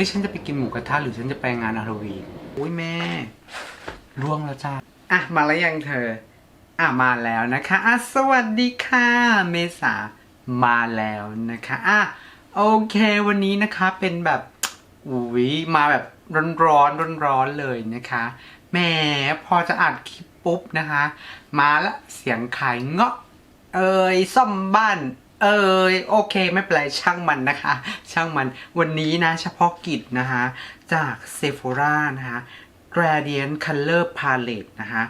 อ๊ะฉันจะไปกินหมูกระทะหรือฉันจะไปงานฮาโลวีนอุ้ยแม่ร่วงแล้วจ้าอะมาแล้วยังเธอ อะมาแล้วนะคะอะสวัสดีค่ะ เมษามาแล้วนะคะอะโอเควันนี้นะคะเป็นแบบอุ้ยมาแบบร้อนร้อนร้อนร้อนๆเลยนะคะแหมพอจะอัดคลิปปุ๊บนะคะ มาละเสียงขายเงาะ เอ่ยซ่อมบ้าน เอ่ยโอเค ไม่เป็นไรช่างมันนะคะ ช่างมันวันนี้นะ เฉพาะกิจนะคะจาก Sephora นะคะ Gradient Color Palette นะคะ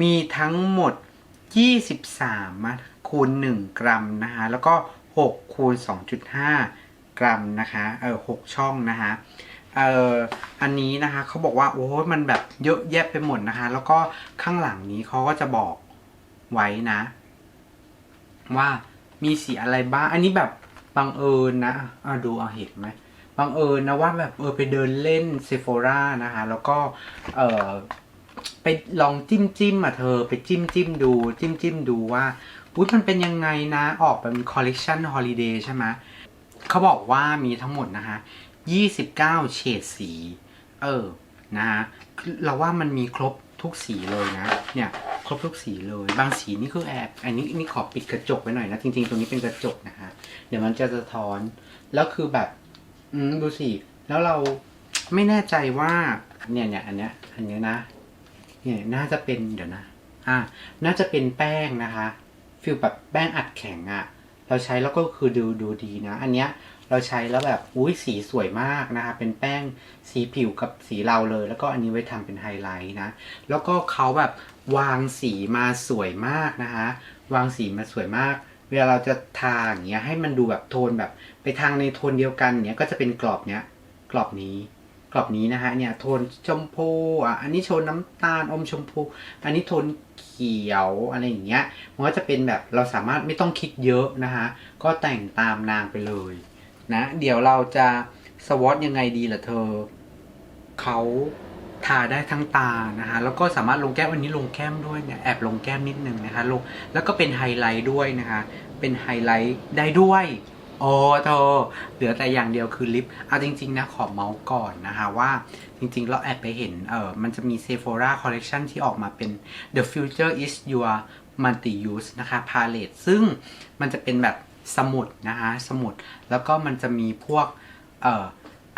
มีทั้งหมด 23มาคูณ 1 กรัมนะคะ แล้วก็ 6 คูณ 2.5 กรัมนะคะเออ6ช่องนะคะเอ่ออันนี้นะคะเขาบอกว่า โอ้ยมันแบบเยอะแยะไปหมดนะคะ แล้วก็ข้างหลังนี้เขาก็จะบอกไว้นะ ว่า มีสีอะไรบ้าง อันนี้แบบบังเอิญนะอะดูเอาเห็นไหมบังเอิญนะว่าแบบเออไปเดินเล่นเซฟ h o รานะคะ แล้วก็เออไปลองจิ้มจิ้มอะเธอ ไปจิ้มจิ้มดู จิ้มจิ้มดูว่าอุ้ยมันเป็นยังไงนะ ออกเป็นคอลเล t ชันฮอลิเดย์ใช่ไหมเขาบอกว่ามีทั้งหมดนะคะ29เฉดสี เออ นะฮะเราว่ามันมีครบทุกสีเลยนะ เนี่ย ครบทุกสีเลย บางสีนี่คือแอบอันนี้นี่ขอปิดกระจกไว้หน่อยนะ จริงๆ ตรงนี้เป็นกระจกนะฮะเดี๋ยวมันจะสะท้อน แล้วคือแบบ อืมดูสิ แล้วเราไม่แน่ใจว่า เนี่ยเนี่ยอันเนี้ย อันเนี้ยนะ เนี่ยน่าจะเป็นเดี๋ยวนะ อ่า น่าจะเป็นแป้งนะคะฟิลแบบแป้งอัดแข็งอะ่ะ เราใช้แล้วก็คือดูดูดีนะ อันเนี้ยเราใช้แล้วแบบอุ้ยสีสวยมากนะคะ เป็นแป้งสีผิวกับสีเราเลย แล้วก็อันนี้ไว้ทำเป็นไฮไลท์นะ แล้วก็เขาแบบ วางสีมาสวยมากนะคะ วางสีมาสวยมาก เวลาเราจะทาอย่างเงี้ยให้มันดูแบบโทนแบบ ไปทางในโทนเดียวกันเนี้ยก็จะเป็นกรอบเนี้ยกรอบนี้กรอบนี้นะฮะเนี่ยโทนชมพูอะอันนี้โทนน้ำตาลอมชมพู อันนี้โทนเขียวอะไรอย่างเงี้ยมันก็จะเป็นแบบเราสามารถไม่ต้องคิดเยอะนะคะ ก็แต่งตามนางไปเลยนะ เดี๋ยวเราจะสวอตยังไงดีล่ะเธอเขา ทาได้ทั้งตานะคะแล้วก็สามารถลงแก้มอันนี้ลงแก้มด้วยเนี่ยแอบลงแก้มนิดนึงนะคะลงแล้วก็เป็นไฮไลท์ด้วยนะคะ เป็นไฮไลท์ได้ด้วยโอ้เธเหลือแต่อย่างเดียวคือลิปเอาจริง ๆ นะ ขอเมาส์ก่อนนะคะว่าจริง ๆ เราแอบไปเห็นเออมันจะมี Sephora Collection ที่ออกมาเป็น The Future is Your Multi-Use นะคะ Palette ซึ่งมันจะเป็นแบบสมุดนะคะ สมุดแล้วก็มันจะมีพวกเอ่อ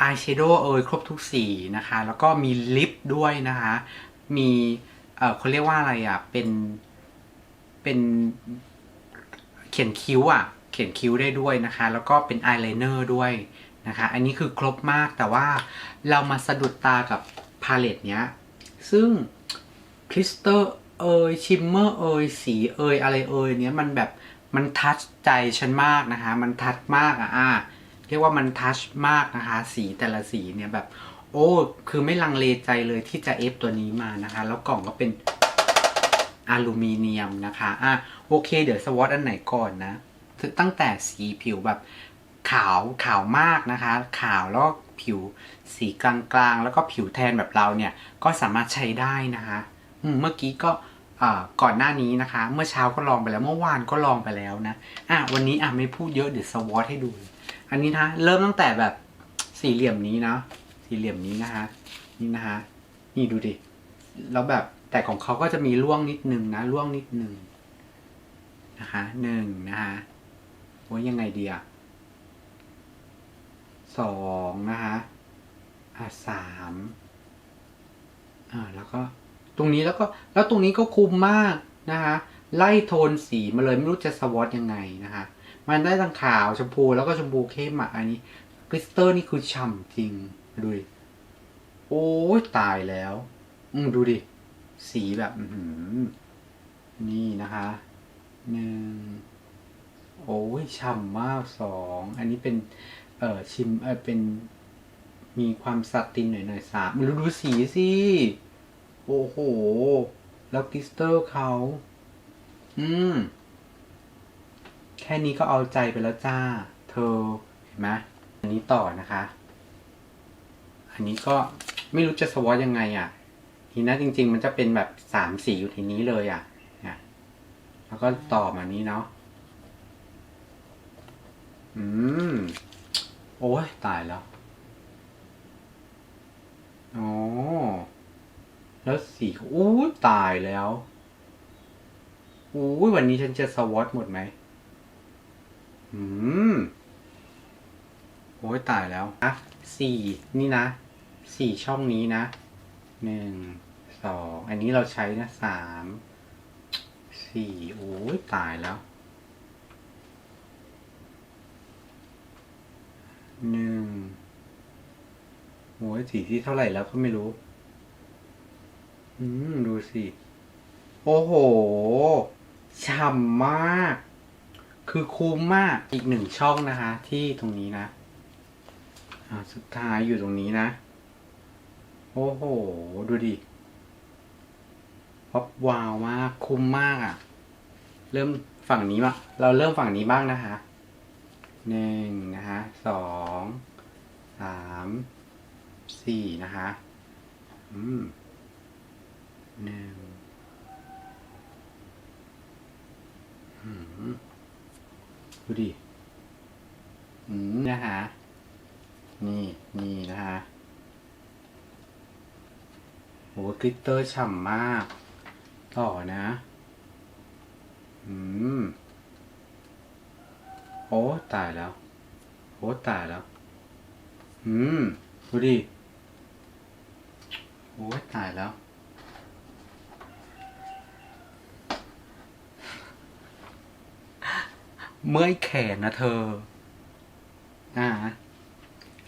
อายแชโดว์เอยครบทุกสีนะคะ แล้วก็มีลิปด้วยนะคะ มีเอ่อเขาเรียกว่าอะไรอะ เป็นเป็นเขียนคิ้วอะ เขียนคิ้วได้ด้วยนะคะ แล้วก็เป็นอายไลเนอร์ด้วยนะคะ อันนี้คือครบมากแต่ว่าเรามาสะดุดตากับพาเลตเนี้ย ซึ่งคริสเตอร์เอยชิมเมอร์เอยสีเอยอะไรเอยเนี้ยมันแบบมันทัชใจฉันมากนะคะ มันทัชมากอะอะ เรียกว่ามันทัชมากนะคะ สีแต่ละสีเนี่ยแบบ โอ้ คือไม่ลังเลใจเลยที่จะเอฟตัวนี้มานะคะ แล้วกล่องก็เป็นอลูมิเนียมนะคะอะโอเค เดี๋ยวสวอตอันไหนก่อนนะตั้งแต่สีผิวแบบขาวขาวมากนะคะ ขาวแล้วผิวสีกลางๆ แล้วก็ผิวแทนแบบเราเนี่ย ก็สามารถใช้ได้นะคะเมื่อกี้ก็ก่อนหน้านี้นะคะ เมื่อเช้าก็ลองไปแล้ว เมื่อวานก็ลองไปแล้วนะ อะวันนี้อะไม่พูดเยอะเดี๋ยวสวอตให้ดู อันนี้นะเริ่มตั้งแต่แบบสี่เหลี่ยมนี้นะสี่เหลี่ยมนี้นะคะนี่นะคะนี่ดูดิแล้วแบบแต่ของเขาก็จะมีร่วงนิดนึงนะร่วงนิดนึงนะคะหนึ่งนะคะโอ้ยยังไงดีอะสองนะคะอะสามอ่าแล้วก็ตรงนี้แล้วก็แล้วตรงนี้ก็คุมมากนะคะไล่โทนสีมาเลยไม่รู้จะสวอตยังไงนะคะ มันได้ทั้งขาวชมพูแล้วก็ชมพูเข้มอะอันนี้กริสเตอร์นี่คือฉ่ำจริงดูดิโอ้ยตายแล้ว อืมดูดิ สีแบบนี่นะคะหนึ่งโอ้ยฉ่ำมากสองอันนี้เป็น เอ่อชิมเออเป็น มีความสัตินหน่อยหน่อยสามดูดูสีสิโอ้โห แล้วกริสเตอร์เขา อืม แค่นี้ก็เอาใจไปแล้วจ้า เธอเห็นไหมอันนี้ต่อนะคะ อันนี้ก็ไม่รู้จะสวอตยังไงอะ่ะ ทีนี้จริง ๆ มันจะเป็นแบบสามสีอยู่ทีนี้เลยอะ่ะนะแล้วก็ต่อมานี้เนาะอืม โอ้ยตายแล้วโอ้แล้วสีอู้ตายแล้วอู้วันนี้ฉันจะสวอตหมดไหม อืม โอ้ยตายแล้วอะสี่นี่นะ สี่ช่องนี้นะ หนึ่ง สอง อันนี้เราใช้นะสาม สี่ โอ้ยตายแล้ว หนึ่ง โอ้ยสีที่เท่าไหร่แล้วก็ไม่รู้ อืม ดูสิ โอ้โห ฉ่ำมาก คือคุ้มมากอีกหนึ่งช่องนะคะ ที่ตรงนี้นะสุดท้ายอยู่ตรงนี้นะ โอ้โห ดูดิป๊อปวาวมาก คุ้มมากอะ่ะ เริ่มฝั่งนี้มาเราเริ่มฝั่งนี้บ้างนะคะหนึ่งนะคะสองสามสี่นะคะอืมหนึ่งอืม ดูดิอืมนะคะนี่นี่นะคะโหกลิตเตอร์ฉ่ำมาก ต่อนะ อืม โอ้ ตายแล้ว โอ้ ตายแล้ว อืม ดูดิ โอ้ยตายแล้ว เมื่อยแขนนะเธอ อ่า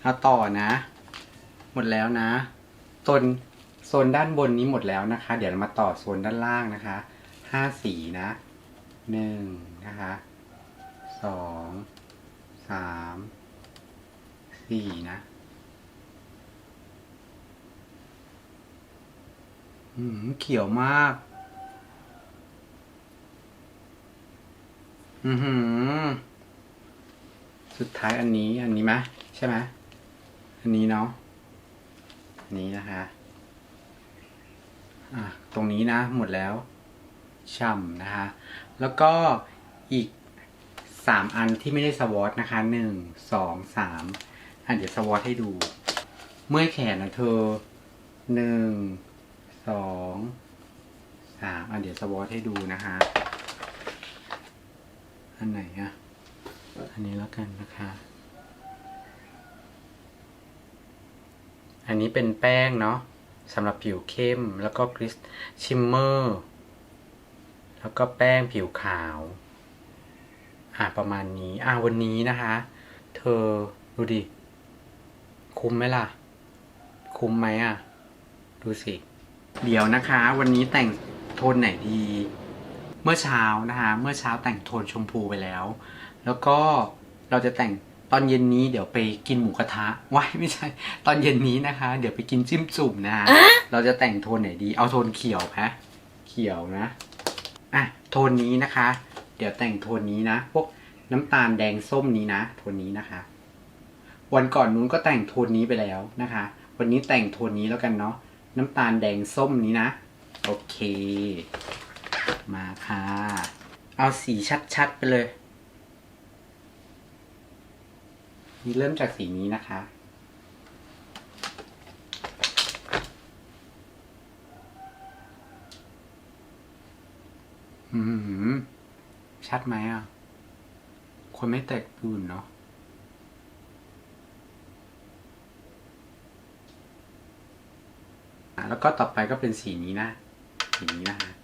เอาต่อนะ หมดแล้วนะโซนโซนด้านบนนี้หมดแล้วนะคะ เดี๋ยวเรามาต่อโซนด้านล่างนะคะ ห้าสีนะหนึ่งนะคะสองสามสี่นะ อืมเขียวมาก อือหือ สุดท้ายอันนี้อันนี้ไหมใช่ไหมอันนี้เนาะอันนี้นะคะอะตรงนี้นะหมดแล้วช่ำนะคะ แล้วก็อีกสามอันที่ไม่ได้สวอตนะคะหนึ่งสองสามอะเดี๋ยวสวอตให้ดู เมื่อยแขนนะเธอหนึ่งสองสามอะเดี๋ยวสวอตให้ดูนะคะ อันไหนอะอันนี้แล้วกันนะคะ อันนี้เป็นแป้งเนาะสำหรับผิวเข้มแล้วก็กริสชิมเมอร์ แล้วก็แป้งผิวขาว อะประมาณนี้ อะวันนี้นะคะ เธอดูดิ คุ้มไหมล่ะ คุ้มไหมอะ ดูสิ เดี๋ยวนะคะ วันนี้แต่งโทนไหนดี มื่อเช้านะคะเมื่อเช้าแต่งโทนชมพูไปแล้ว แล้วก็เราจะแต่งตอนเย็นนี้เดี๋ยวไปกินหมูกระทะว้ายไม่ใช่ ตอนเย็นนี้นะคะ เดี๋ยวไปกินจิ้มจุ่มนะคะเราจะแต่งโทนไหนดีเอาโทนเขียวฮะเขียวนะอะโทนนี้นะคะ เดี๋ยวแต่งโทนนี้นะ พวกน้ำตาลแดงส้มนี้นะ โทนนี้นะคะ วันก่อนนู้นก็แต่งโทนนี้ไปแล้วนะคะ วันนี้แต่งโทนนี้แล้วกันเนาะน้ำตาลแดงส้มนี้นะ โอเค มาค่ะ เอาสีชัดๆไปเลย นี่เริ่มจากสีนี้นะคะ อืม ชัดไหมอะ คนไม่แตกตื่นเนาะอะแล้วก็ต่อไปก็เป็นสีนี้นะ สีนี้นะคะ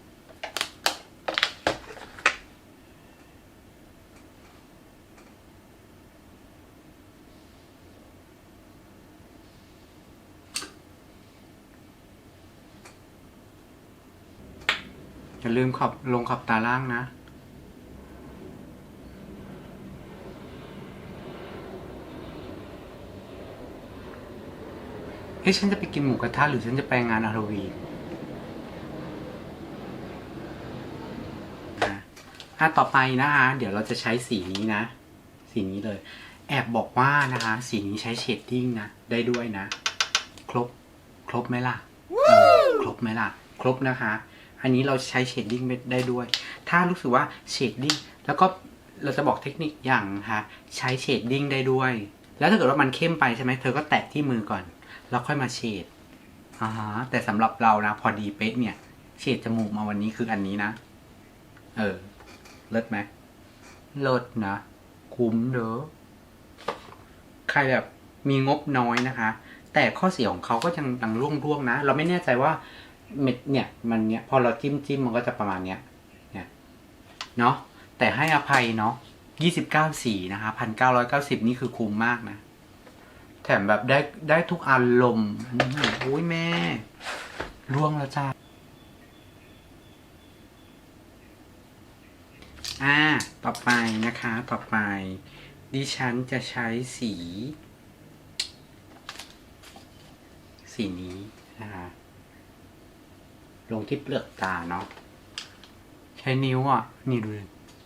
ลืมขอบลงขอบตาล่างนะ เฮ้ยฉันจะไปกินหมูกระทะหรือฉันจะไปงานฮาโลวีนะอะต่อไปนะคะ เดี๋ยวเราจะใช้สีนี้นะ สีนี้เลย แอบบอกว่านะคะ สีนี้ใช้เชดดิ้งนะ ได้ด้วยนะ ครบ ครบไหมล่ะ ครบไหมล่ะ ครบนะคะ อันนี้เราใช้เชดดิ้งได้ด้วย ถ้ารู้สึกว่าเชดดิ้งแล้วก็เราจะบอกเทคนิคอย่างนะคะใช้เชดดิ้งได้ด้วย แล้วถ้าเกิดว่ามันเข้มไปใช่ไหมเธอก็แตะที่มือก่อน แล้วค่อยมาเชดอ่าฮะแต่สำหรับเรานะ พอดีเป๊ะเนี่ยเฉดจมูกมาวันนี้คืออันนี้นะ เออเลิศไหมเลิศนะคุ้มเด้อใครแบบมีงบน้อยนะคะ แต่ข้อเสียของเขาก็ยังยังร่วงๆนะ เราไม่แน่ใจว่า เม็ดเนี่ย มันเนี่ยพอเราจิ้มจิ้มมันก็จะประมาณเนี้ยเนี่ยเนาะแต่ให้อภัยเนาะยี่สิบเก้าสีนะคะพันเก้าร้อยเก้าสิบนี่คือคุ้มมากนะ แถมแบบได้ได้ทุกอารมณ์โอ้ยแม่ร่วงแล้วจ้าอ่า ต่อไปนะคะ ต่อไป ดิฉันจะใช้สี สีนี้นะคะ ลงที่เปลือกตาเนาะใช้นิ้วอะ นี่ดู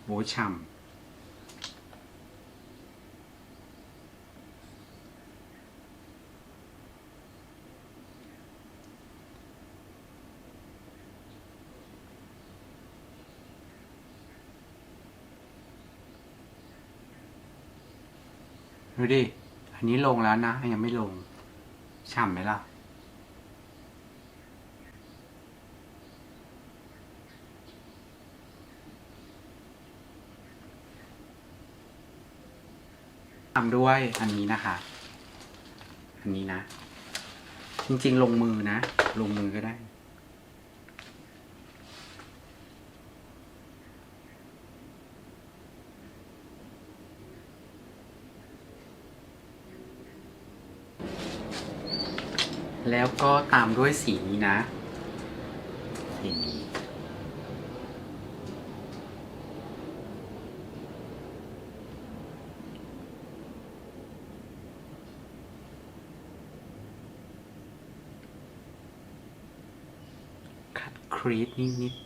โอ้ช่ำดูดิ อันนี้ลงแล้วนะ ยังไม่ลงฉ่ำไหมล่ะ ทำด้วยอันนี้นะคะ อันนี้นะ จริงๆ ลงมือนะ ลงมือก็ได้ แล้วก็ตามด้วยสีนี้นะสีนี้ คัดครีดนิดๆ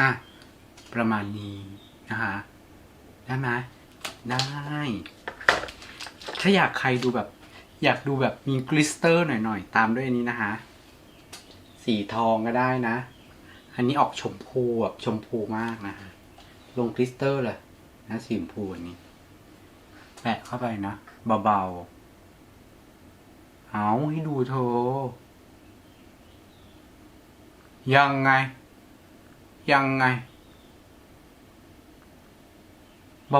อะ ประมาณนี้นะคะได้ไหมได้ ถ้าอยากใครดูแบบ อยากดูแบบมีกลิสเตอร์หน่อยๆ ตามด้วยอันนี้นะคะ สีทองก็ได้นะ อันนี้ออกชมพูแบบชมพูมากนะคะลงกลิสเตอร์เลยนะสีชมพูอันนี้ แปะเข้าไปนะเบาๆ เอาให้ดูเธอ ยังไง ยังไง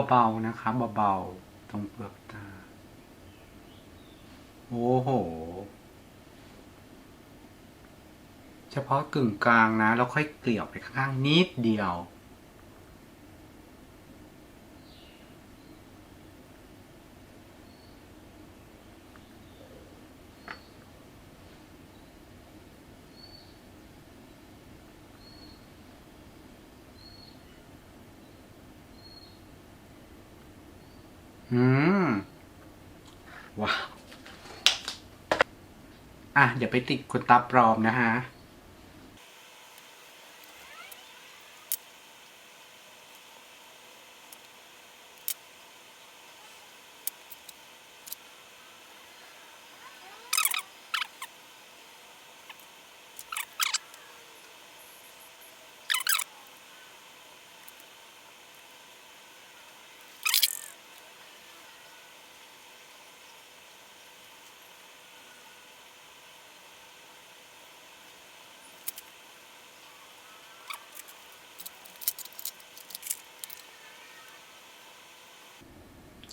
เบาๆนะคะเบาๆตรงเปลือกตา โอ้โห เฉพาะกึ่งกลางนะ แล้วค่อยเกลี่ยวไปข้างๆนิดเดียวอืมว้า อะอย่าไปติดขนตาปลอมนะฮะ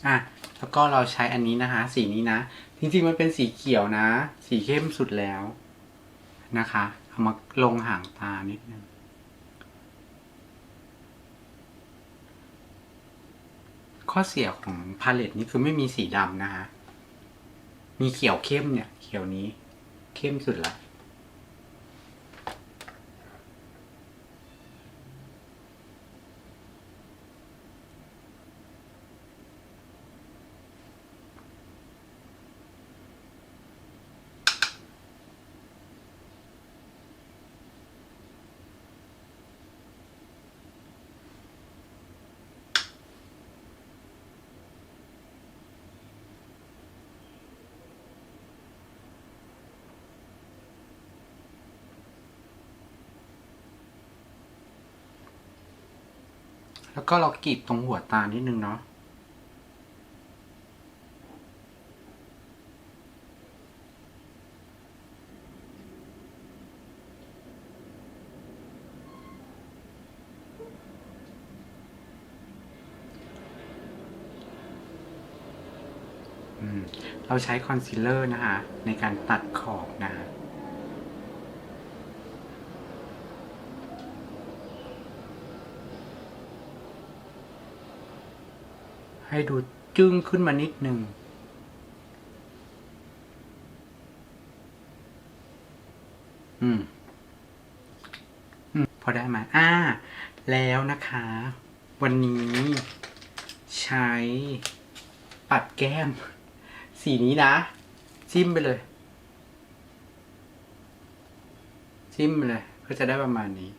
อะแล้วก็เราใช้อันนี้นะคะ สีนี้นะ จริงๆมันเป็นสีเขียวนะ สีเข้มสุดแล้วนะคะเอามาลงห่างตานิดนึงข้อเสียของพาเลตนี้คือไม่มีสีดำนะคะมีเขียวเข้มเนี่ย เขียวนี้เข้มสุดละ แล้วก็เรากรีดตรงหัวตานิดนึงเนาะเราใช้คอนซีลเลอร์นะคะ ในการตัดขอบนะคะ ให้ดูจึ้งขึ้นมานิดหนึ่งอืมอืม พอได้ไหมอ่า แล้วนะคะ วันนี้ใช้ปัดแก้ม สีนี้นะ จิ้มไปเลย จิ้มไปเลย ก็จะได้ประมาณนี้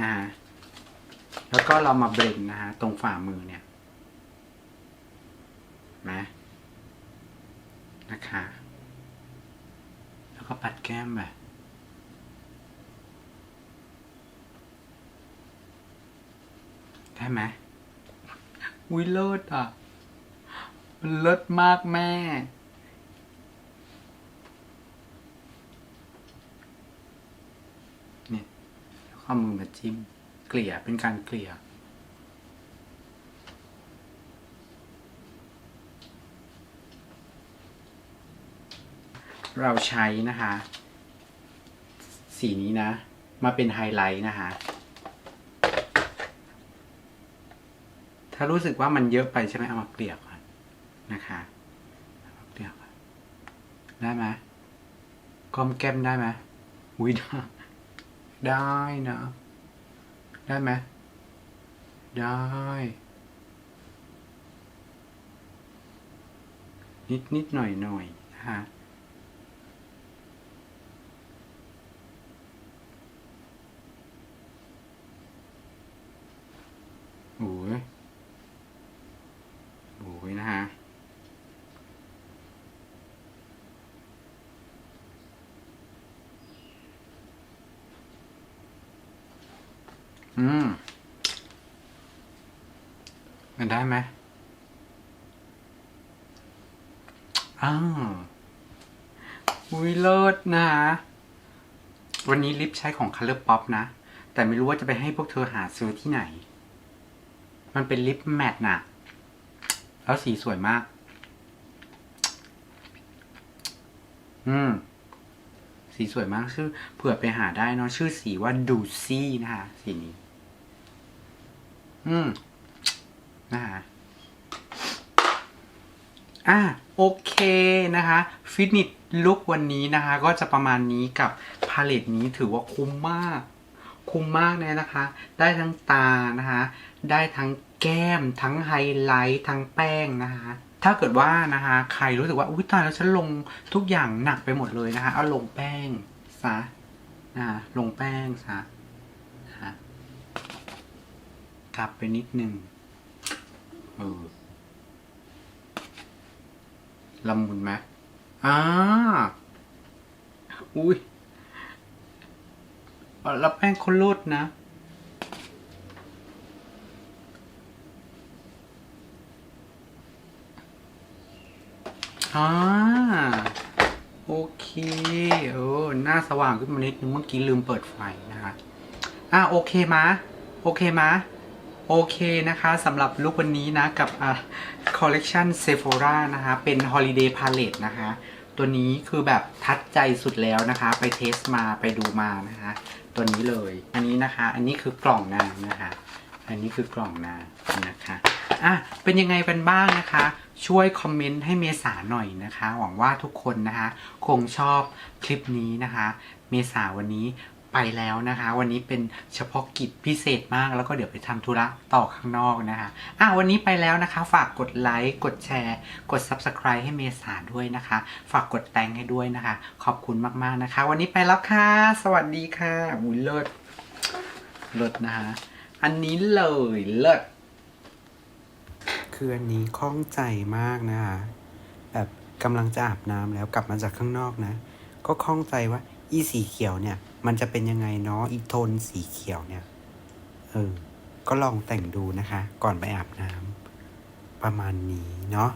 นะฮะแล้วก็เรามาเบรนนะฮะ ตรงฝ่ามือเนี่ย นะนะคะ แล้วก็ปัดแก้มแบบได้ไหมอุ้ยเลิศอะ มันเลิศมากแม่ เนี่ยแล้วเอามือมาจิ้ม เกลี่ยเป็นการเกลี่ย เราใช้นะคะ สีนี้นะ มาเป็นไฮไลท์นะคะ ถ้ารู้สึกว่ามันเยอะไปใช่ไหมเอามาเกลี่ยก่อนนะคะเเกลี่ยก่อนได้ไหมก้อมแก้มได้ไหมอุ้ยได้ได้นะได้ไหมได้นิดนิดหน่อยหน่อยนะคะ โอ้ยโอ้ยนะฮะ อืม มันได้ไหมอ้าวอุ้ยเลิศนะ วันนี้ลิปใช้ของ Color Pop นะ แต่ไม่รู้ว่าจะไปให้พวกเธอหาซื้อที่ไหน มันเป็นลิปแมตต์น่ะแล้วสีสวยมาก อืม สีสวยมากชื่อเผื่อไปหาได้เนาะชื่อสีว่าดูซี่นะคะสีนี้ อืม นะคะอะโอเคนะคะฟิตนิชลุกวันนี้นะคะ ก็จะประมาณนี้กับพาเลตนี้ถือว่าคุ้มมาก คุ้มมากเลยนะคะ ได้ทั้งตานะคะ ได้ทั้ง แก้ม ทั้งไฮไลท์ทั้งแป้งนะคะถ้าเกิดว่านะคะใครรู้สึกว่าอุ้ยตายแล้วฉันลงทุกอย่างหนักไปหมดเลยนะคะเอาลงแป้งซะนะคะลงแป้งซะนะคะกลับไปนิดนึงเออละมุนไหมอ่าอุ้ยแล้วแป้งคนรูดนะ อ่าโอเคเออหน้าสว่างขึ้นมานิดนึงเมื่อกี้ลืมเปิดไฟนะคะอะโอเคมะโอเคมะโอเคนะคะสำหรับลุควันนี้นะ กับอ่าคอลเลกชันเซฟ h o รานะคะ เป็น Holiday Palette นะคะ ตัวนี้คือแบบทัดใจสุดแล้วนะคะ ไปเทสมาไปดูมานะคะ ตัวนี้เลย อันนี้นะคะ อันนี้คือกล่องนางนะคะ อันนี้คือกล่องนางนะคะ อะเป็นยังไงกันบ้างนะคะ ช่วยคอมเมนต์ให้เมษาหน่อยนะคะ หวังว่าทุกคนนะคะ คงชอบคลิปนี้นะคะ เมษาวันนี้ไปแล้วนะคะ วันนี้เป็นเฉพาะกิจพิเศษมาก แล้วก็เดี๋ยวไปทำธุระต่อข้างนอกนะคะอะวันนี้ไปแล้วนะคะ ฝากกดไลค์กดแชร์ กด Subscribe ให้เมษาด้วยนะคะ ฝากกดแตงให้ด้วยนะคะ ขอบคุณมากๆนะคะ วันนี้ไปแล้วค่ะ สวัสดีค่ะอุ้ยเลิศเลิศนะคะอันนี้เลยเลิศ คืออันนี้คล่องใจมากนะคะแบบกำลังจะอาบน้ำแล้วกลับมาจากข้างนอกนะ ก็คล่องใจว่า อีสีเขียวเนี่ย มันจะเป็นยังไงเนาะอีโทนสีเขียวเนี่ย เออ ก็ลองแต่งดูนะคะ ก่อนไปอาบน้ำประมาณนี้เนาะ